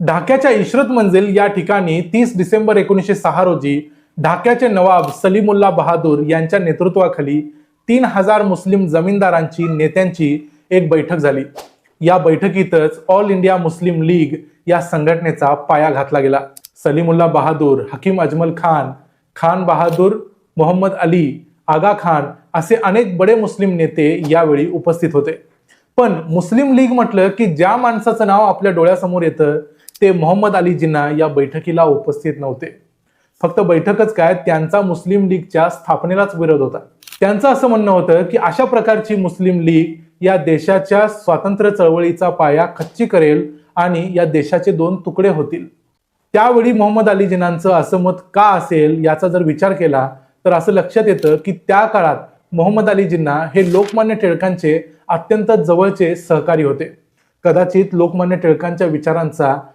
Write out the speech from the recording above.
ढाक्याच्या इशरत मंजिल या ठिकाणी तीस डिसेंबर एकोणीसशे सहा रोजी ढाक्याचे नवाब सलीमुल्ला बहादूर यांच्या नेतृत्वाखाली तीन हजार मुस्लिम जमीनदारांची नेत्यांची एक बैठक झाली. या बैठकीतच ऑल इंडिया मुस्लिम लीग या संघटनेचा पाया घातला गेला. सलीमुल्ला बहादूर हकीम अजमल खान खान बहादूर मोहम्मद अली आगा खान असे अनेक बडे मुस्लिम नेते यावेळी उपस्थित होते. पण मुस्लिम लीग म्हटलं की ज्या माणसाचं नाव आपल्या डोळ्यासमोर येतं ते मोहम्मद अली जिन्ना या बैठकीला उपस्थित नव्हते. फक्त बैठकच काय त्यांचा मुस्लिम लीगच्या स्थापनेलाच विरोध होता. त्यांचं असं म्हणणं होतं की अशा प्रकारची मुस्लिम लीग या देशाच्या स्वातंत्र्य चळवळीचा पाया खच्ची करेल आणि या देशाचे दोन तुकडे होतील. त्यावेळी मोहम्मद अली जिनांचं असं मत का असेल याचा जर विचार केला तर असं लक्षात येतं की त्या काळात मोहम्मद अली जिन्ना हे लोकमान्य टिळकांचे अत्यंत जवळचे सहकारी होते. कदाचित लोकमान्य टिळकांच्या विचारांचा